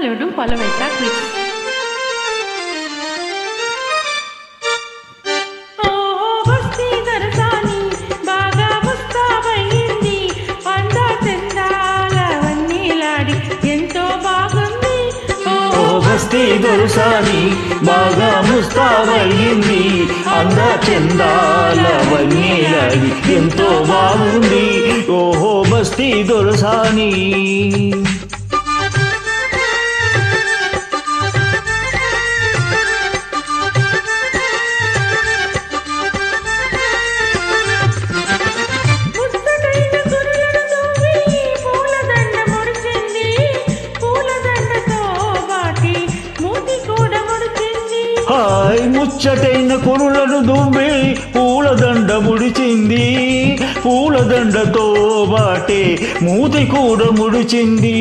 Hello, do follow my track, బస్తీ బాగా ముస్తావయ్యింది అందా అంద చందాల వన్నీలాడి ఎంతో బాగుంది. ఓహో బస్తీ దొరసాని హాయ్ ముచ్చటైన కురులను దువ్వి పూలదండ ముడిచింది. పూలదండతో బాటే మూతి కూడా ముడిచింది.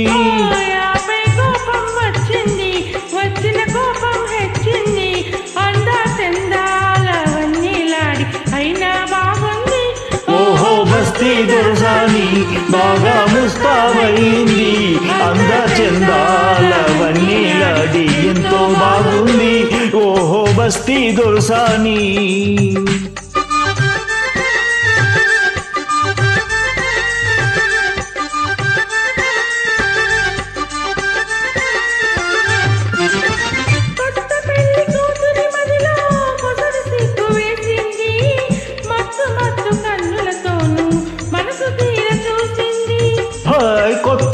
ఓహో బస్తీ దొరసాని బాగా ముస్తాబైంది. దొరసాని.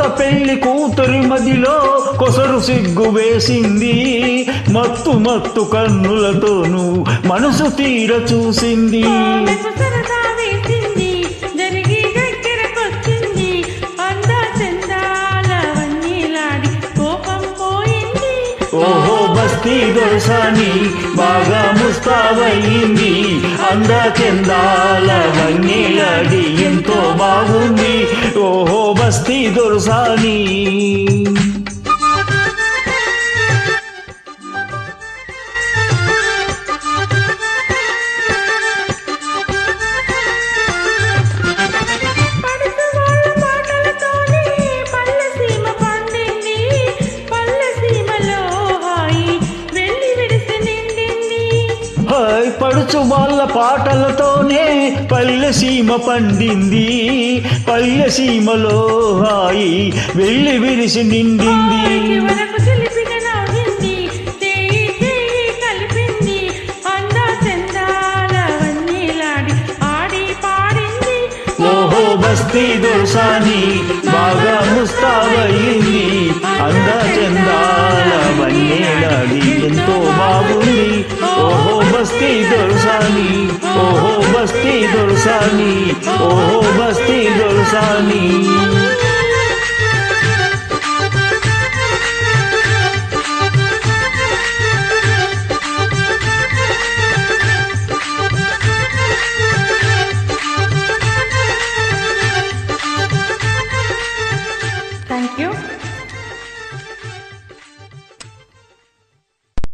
పెళ్ళి కూతురి మదిలో కొసరు సిగ్గు వేసింది. మత్తు మత్తు కన్నులతోనూ మనసు తీర చూసింది. ఓహో బస్తీ దొరసాని బాగా ముస్తాబయ్యింది. అంద చందాల వన్నీలాడి ఎంతో బాగుంది. ఓహో బస్తీ పడుచు వాళ్ళ పాటలతోనే పల్లె సీమ పండింది. పల్లె సీమలో హాయి వెళ్ళి విరిసి నిండింది. ఓహో బస్తీ దొరసాని బాగా ముస్తాబయ్యింది. అంద చందాల వన్నేలాడి ఎంతో బాగుంది. ఓహో బస్తీ దొరసాని ఓహో బస్తీ దొరసాని ఓహో బస్తీ దొరసాని